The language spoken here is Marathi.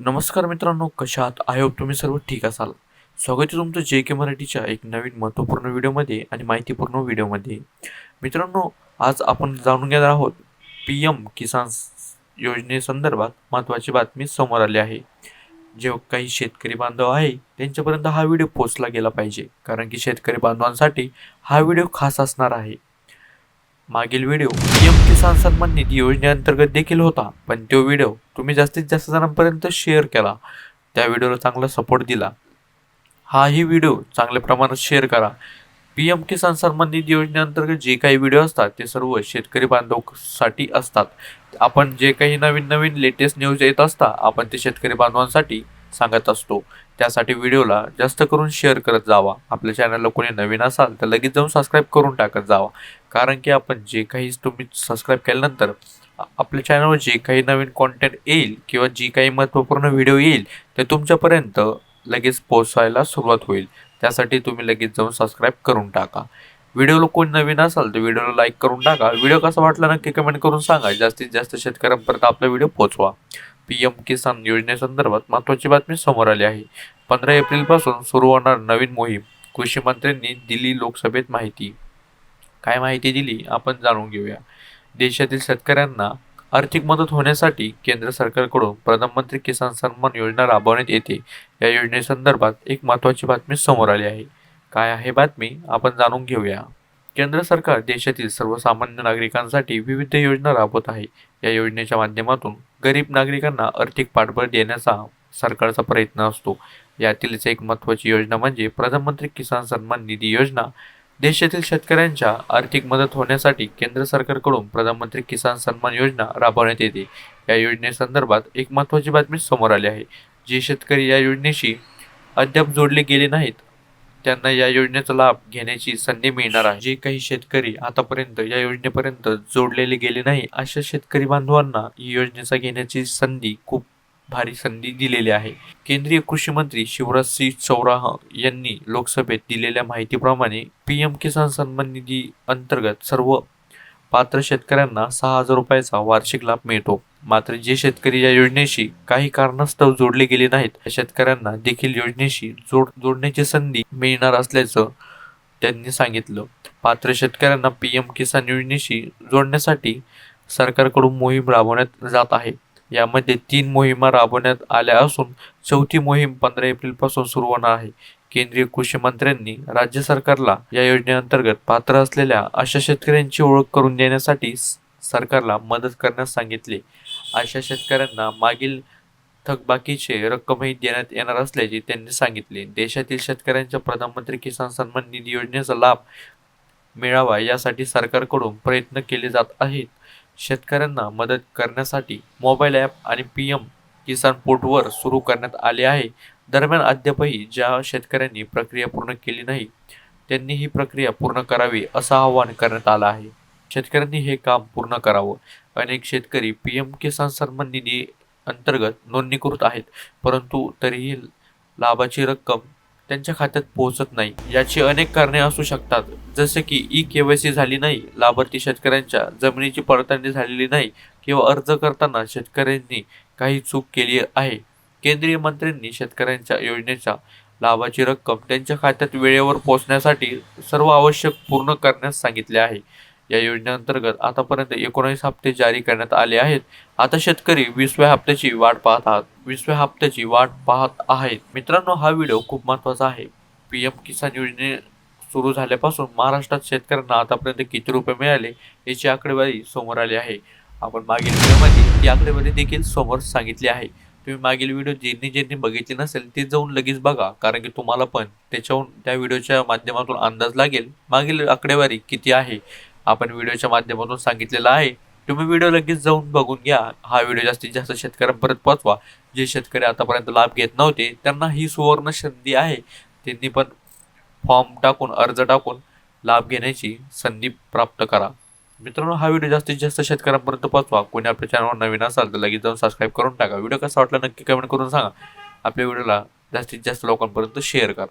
नमस्कार मित्रांनो कशा आहात? होप तुम्ही सर्व ठीक असाल. स्वागत आहे तुमचं जे के मराठीच्या एक नवीन महत्त्वपूर्ण व्हिडिओमध्ये आणि माहितीपूर्ण व्हिडिओमध्ये. मित्रांनो आज आपण जाणून घेणार आहोत पी एम किसान योजनेसंदर्भात महत्त्वाची बातमी समोर आली आहे. जे काही शेतकरी बांधव आहे त्यांच्यापर्यंत हा व्हिडिओ पोचला गेला पाहिजे. कारण की शेतकरी बांधवांसाठी हा व्हिडिओ खास असणार आहे. मागील व्हिडिओ पी एम किसान सन्मान निधी योजनेअंतर्गत देखील होता पण तो व्हिडिओ तुम्ही जास्तीत जास्त जणांपर्यंत शेअर केला. त्या व्हिडिओला चांगला सपोर्ट दिला. हाही व्हिडिओ चांगल्या प्रमाणात शेअर करा. पी एम किसान सन्मान निधी योजनेअंतर्गत जे काही व्हिडिओ असतात ते सर्व शेतकरी बांधवसाठी असतात. आपण जे काही नवीन नवीन लेटेस्ट न्यूज येत असता आपण ते शेतकरी बांधवांसाठी सांगत असतो. त्यासाठी व्हिडिओला जास्त करून शेअर करत जावा. आपल्या चॅनलला कोणी नवीन असाल तर लगेच जाऊन सबस्क्राईब करून टाकत जावा. कारण की आपण जे काही तुम्ही सबस्क्राईब केल्यानंतर आपल्या चॅनलवर जे काही नवीन कॉन्टेंट येईल किंवा जी काही महत्त्वपूर्ण व्हिडिओ येईल ते तुमच्यापर्यंत लगेच पोहोचायला सुरुवात होईल. त्यासाठी तुम्ही लगेच जाऊन सबस्क्राईब करून टाका. व्हिडिओला कोण नवीन असाल तर व्हिडिओला लाईक करून टाका. व्हिडिओ कसा वाटला नक्की कमेंट करून सांगा. जास्तीत जास्त शेतकऱ्यांपर्यंत आपला व्हिडिओ पोचवा पी एम किसान योजनेसंदर्भात महत्त्वाची बातमी समोर आली आहे. पंधरा एप्रिलपासून सुरू होणार नवीन मोहीम. कृषी मंत्र्यांनी दिली लोकसभेत माहिती. काय माहिती दिली? आपण जाणून घेऊया. देशातील शेतकऱ्यांना आर्थिक मदत होण्यासाठी केंद्र सरकारकडून प्रधानमंत्री किसान सन्मान योजना राबवण्यात येते. या योजनेसंदर्भात एक महत्त्वाची बातमी समोर आली आहे. काय आहे बातमी? आपण जाणून घेऊया. केंद्र सरकार देशातील सर्वसामान्य नागरिकांसाठी विविध योजना राबवत आहे. या योजनेच्या माध्यमातून गरीब नागरिकांना आर्थिक पाठबळ देण्याचा सरकारचा प्रयत्न असतो. यातीलच एक महत्त्वाची योजना म्हणजे प्रधानमंत्री किसान सन्मान निधी योजना. देशातील शेतकऱ्यांच्या आर्थिक मदत होण्यासाठी केंद्र सरकारकडून प्रधानमंत्री किसान सन्मान योजना राबवण्यात येते. या योजनेसंदर्भात एक महत्त्वाची बातमी समोर आली आहे. जे शेतकरी या योजनेशी अद्याप जोडले गेले नाहीत त्यांना या योजनेचा लाभ घेण्याची संधी मिळणार आहे. जे काही शेतकरी आतापर्यंत या योजनेपर्यंत जोडलेले गेले नाही अशा शेतकरी बांधवांना ही योजनेचा घेण्याची संधी खूप भारी संधी दिलेली आहे. केंद्रीय कृषी मंत्री शिवराज सिंह चौराह यांनी लोकसभेत दिलेल्या माहितीप्रमाणे पी एम किसान सन्मान निधी अंतर्गत सर्व पात्र शेतकऱ्यांना सहा हजार रुपयाचा वार्षिक लाभ मिळतो. मात्र जे शेतकरी या योजनेशी काही कारणास्तव जोडले गेले नाहीत त्या शेतकऱ्यांना देखील योजनेशी जोड जोडण्याची संधी मिळणार असल्याचं त्यांनी सांगितलं. पात्र शेतकऱ्यांना पी एम किसान योजनेशी जोडण्यासाठी सरकारकडून मोहीम राबवण्यात जात आहे. यामध्ये तीन मोहिमा राबवण्यात आल्या असून चौथी मोहीम पंधरा एप्रिलपासून सुरू होणार आहे. केंद्रीय कृषी मंत्र्यांनी राज्य सरकारला या योजनेअंतर्गत पात्र असलेल्या अशा शेतकऱ्यांची ओळख करून देण्यासाठी सरकारला मदत करण्यास सांगितले. अशा शेतकऱ्यांना मागील थकबाकीचे रक्कमही देण्यात येणार असल्याचे त्यांनी सांगितले. देशातील शेतकऱ्यांच्या प्रधानमंत्री किसान सन्मान निधी योजनेचा लाभ मिळावा यासाठी सरकारकडून प्रयत्न केले जात आहेत. शेतकऱ्यांना मदत करण्यासाठी मोबाईल ॲप आणि पी एम किसान पोर्टवर सुरू करण्यात आले आहे. दरम्यान अद्यापही ज्या शेतकऱ्यांनी प्रक्रिया पूर्ण केली नाही त्यांनी ही प्रक्रिया पूर्ण करावी असं आवाहन करण्यात आलं आहे. शेतकऱ्यांनी हे काम पूर्ण करावं. अनेक शेतकरी पी एम किसान सन्मान निधी अंतर्गत नोंदणीकृत आहेत परंतु तरीही लाभाची रक्कम त्यांच्या खात्यात पोहोचत नाही. याची अनेक कारणे असू शकतात. जसे की ई के वाय सी झाली नाही लाभार्थी शेतकऱ्यांच्या जमिनीची पडताळणी झालेली नाही किंवा अर्ज करताना शेतकऱ्यांनी काही चूक केली आहे. केंद्रीय मंत्र्यांनी शेतकऱ्यांच्या योजनेच्या लाभाची रक्कम त्यांच्या खात्यात वेळेवर पोहोचण्यासाठी सर्व आवश्यक पूर्ण करण्यास सांगितले आहे. या योजनेअंतर्गत आतापर्यंत एकोणीस हप्ते जारी करण्यात आले आहेत. आता शेतकरी वीसव्या हप्त्याची वाट पाहत आहात. वीसव्या हप्त्याची वाट पाहत आहेत. मित्रांनो हा व्हिडिओ खूप महत्त्वाचा आहे. पी एम किसान योजने सुरू झाल्यापासून महाराष्ट्रात शेतकऱ्यांना आतापर्यंत किती रुपये मिळाले याची आकडेवारी समोर आली आहे. आपण मागील व्हिडिओमध्ये ती आकडेवारी देखील समोर सांगितली आहे. तुम्ही मागील व्हिडिओ ज्यांनी ज्यांनी बघितले नसेल ते जाऊन लगेच बघा कारण की तुम्हाला पण त्याच्याहून त्या व्हिडिओच्या माध्यमातून अंदाज लागेल. मागील आकडेवारी किती आहे? आपण व्हिडिओच्या माध्यमातून सांगितलेलं आहे. तुम्ही व्हिडिओ लगेच जाऊन बघून घ्या. हा व्हिडिओ जास्तीत जास्त शेतकऱ्यांपर्यंत पोहोचवा. जे शेतकरी आतापर्यंत लाभ घेत नव्हते त्यांना ही सुवर्ण संधी आहे. त्यांनी पण फॉर्म टाकून अर्ज टाकून लाभ घेण्याची संधी प्राप्त करा. मित्रांनो हा व्हिडिओ जास्तीत जास्त शेतकऱ्यांपर्यंत पोहोचवा. कोणी आपल्या चॅनलवर नवीन असाल तर लगेच जाऊन सबस्क्राईब करून टाका. व्हिडिओ कसा वाटला नक्की कमेंट करून सांगा. आपल्या व्हिडिओला जास्तीत जास्त लोकांपर्यंत शेअर करा.